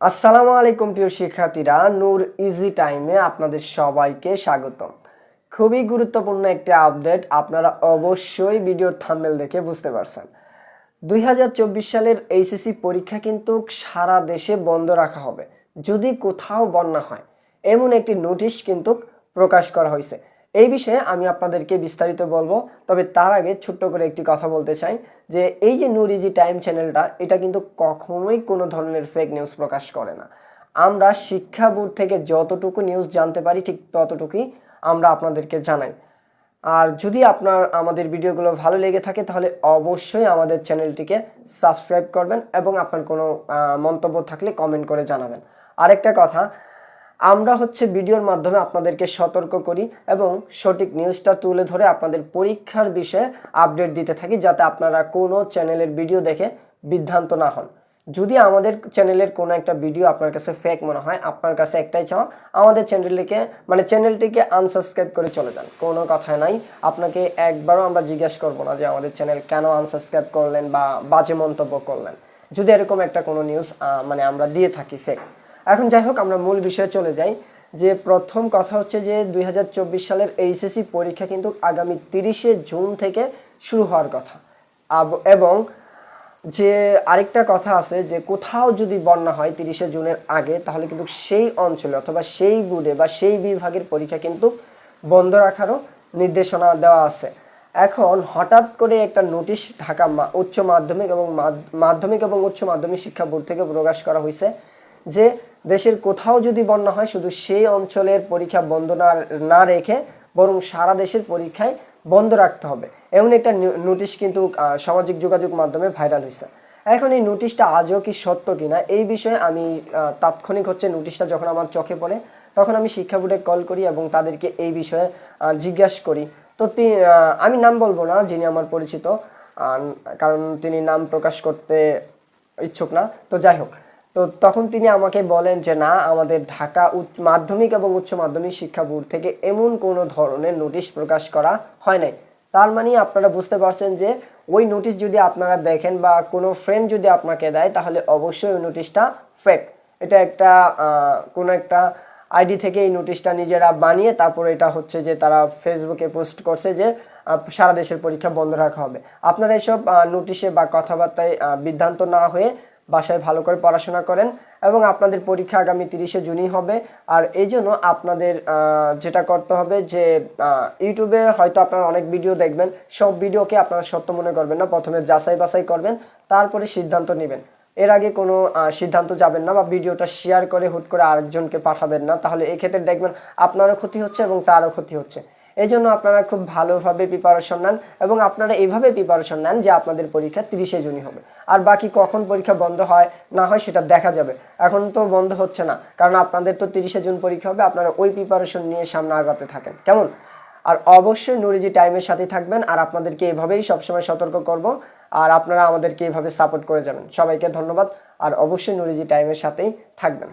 আসসালামু আলাইকুম প্রিয় শিক্ষার্থীরা, নূর ইজি টাইমে আপনাদের সবাইকে স্বাগতম। খুবই গুরুত্বপূর্ণ একটি আপডেট আপনারা অবশ্যই ভিডিওর থাম্বেল দেখে বুঝতে পারছেন। দুই হাজার চব্বিশ সালের এইচএসসি পরীক্ষা কিন্তু সারা দেশে বন্ধ রাখা হবে, যদি কোথাও বন্যা হয়। এমন একটি নোটিশ কিন্তু প্রকাশ করা হয়েছে। এই বিষয়ে আমি আপনাদেরকে বিস্তারিত বলব, তবে তার আগে ছোট্ট করে একটি কথা বলতে চাই যে এই যে নুরিজি টাইম চ্যানেলটা, এটা কিন্তু কখনোই কোনো ধরনের ফেক নিউজ প্রকাশ করে না। আমরা শিক্ষা বোর্ড থেকে যতটুকু নিউজ জানতে পারি, ঠিক ততটুকুই আমরা আপনাদেরকে জানাই। আর যদি আপনার, আমাদের ভিডিওগুলো ভালো লেগে থাকে, তাহলে অবশ্যই আমাদের চ্যানেলটিকে সাবস্ক্রাইব করবেন এবং আপনার কোনো মন্তব্য থাকলে কমেন্ট করে জানাবেন। আরেকটা কথা আমরা হচ্ছে ভিডিওর মাধ্যমে আপনাদেরকে সতর্ক করি এবং সঠিক নিউজটা তুলে ধরে আপনাদের পরীক্ষার বিষয়ে আপডেট দিতে থাকি যাতে আপনারা কোনো চ্যানেলের ভিডিও দেখে বিভ্রান্ত না হন। যদি আমাদের চ্যানেলের কোনো একটা ভিডিও আপনার কাছে ফেক মনে হয়, আপনার কাছে একটাই চাওয়া, আমাদের চ্যানেলটিকে মানে চ্যানেলটিকে আনসাবস্ক্রাইব করে চলে যান। কোনো কথা নাই। আপনাকে একবারও আমরা জিজ্ঞেস করব না যে আমাদের চ্যানেল কেন আনসাবস্ক্রাইব করলেন বা বাজে মন্তব্য করলেন। যদি এরকম একটা কোনো নিউজ মানে আমরা দিয়ে থাকি ফেক এখন যাই হোক, আমরা মূল বিষয়ে চলে যাই। যে প্রথম কথা হচ্ছে যে, দুই হাজার চব্বিশ সালের এইচএসসি পরীক্ষা কিন্তু আগামী তিরিশে জুন থেকে শুরু হওয়ার কথা। এবং যে আরেকটা কথা আছে যে, কোথাও যদি বন্যা হয় তিরিশে জুনের আগে, তাহলে কিন্তু সেই অঞ্চলে অথবা সেই বুডে বা সেই বিভাগের পরীক্ষা কিন্তু বন্ধ রাখারও নির্দেশনা দেওয়া আছে। এখন হঠাৎ করে একটা নোটিশ ঢাকা উচ্চ মাধ্যমিক এবং মাধ্য- মাধ্যমিক এবং উচ্চ মাধ্যমিক শিক্ষা বোর্ড থেকে প্রকাশ করা হয়েছে যে দেশের কোথাও যদি বন্যা হয়, শুধু সেই অঞ্চলের পরীক্ষা বন্ধ না না রেখে বরং সারা দেশের পরীক্ষায় বন্ধ রাখতে হবে। এমন একটা নোটিশ কিন্তু সামাজিক যোগাযোগ মাধ্যমে ভাইরাল হয়েছে এখন এই নোটিশটা আজও কি সত্য কিনা, এই বিষয়ে আমি তাৎক্ষণিক হচ্ছে নোটিশটা যখন আমার চোখে পড়ে, তখন আমি শিক্ষা বোর্ডে কল করি এবং তাদেরকে এই বিষয়ে জিজ্ঞাসা করি। তি- আমি নাম বলব না যিনি আমার পরিচিত কারণ তিনি নাম প্রকাশ করতে ইচ্ছুক না। তো যাই হোক তো তখন তিনি আমাকে বলেন যে, না, আমাদের ঢাকা মাধ্যমিক এবং উচ্চ মাধ্যমিক শিক্ষা বোর্ড থেকে এমন কোনো ধরনের নোটিশ প্রকাশ করা হয় নাই। তার মানে আপনারা বুঝতে পারছেন যে, ওই নোটিশ যদি আপনারা দেখেন বা কোনো ফ্রেন্ড যদি আপনাকে দেয়, তাহলে অবশ্যই ওই নোটিশটা ফেক এটা একটা কোনো একটা আইডি থেকে এই নোটিশটা নিজেরা বানিয়ে তারপর এটা হচ্ছে যে, তারা ফেসবুকে পোস্ট করছে যে সারা দেশের পরীক্ষা বন্ধ রাখা হবে। আপনারা এসব নোটিশে বা কথাবার্তায় বিভ্রান্ত না হয়ে বাসায় ভালো করে পড়াশোনা করেন এবং আপনাদের পরীক্ষা আগামী তিরিশে জুনই হবে। আর এই জন্য আপনাদের যেটা করতে হবে যে ইউটিউবে হয়তো আপনারা অনেক ভিডিও দেখবেন, সব ভিডিওকে আপনারা সত্য মনে করবেন না, প্রথমে যাচাই বাছাই করবেন, তারপরে সিদ্ধান্ত নেবেন। এর আগে কোনো সিদ্ধান্ত যাবেন না বা ভিডিওটা শেয়ার করে হুট করে আরেকজনকে পাঠাবেন না, তাহলে এক্ষেত্রে দেখবেন আপনারও ক্ষতি হচ্ছে এবং তারও ক্ষতি হচ্ছে। এই জন্য আপনারা খুব ভালোভাবে প্রিপারেশন নেন এবং আপনারা এইভাবে প্রিপারেশন নেন যে আপনাদের পরীক্ষা তিরিশে জুনই হবে। আর বাকি কখন পরীক্ষা বন্ধ হয়, না হয় সেটা দেখা যাবে। এখন তো বন্ধ হচ্ছে না, কারণ আপনাদের তো তিরিশে জুন পরীক্ষা হবে, আপনারা ওই প্রিপারেশন নিয়ে সামনে আগাতে থাকেন। কেমন? আর অবশ্যই নুরিজি টাইমের সাথে থাকবেন আর আপনাদেরকে এভাবেই সবসময় সতর্ক করব আর আপনারা আমাদেরকে এভাবে সাপোর্ট করে যাবেন। সবাইকে ধন্যবাদ আর অবশ্যই নুরিজি টাইমের সাথেই থাকবেন।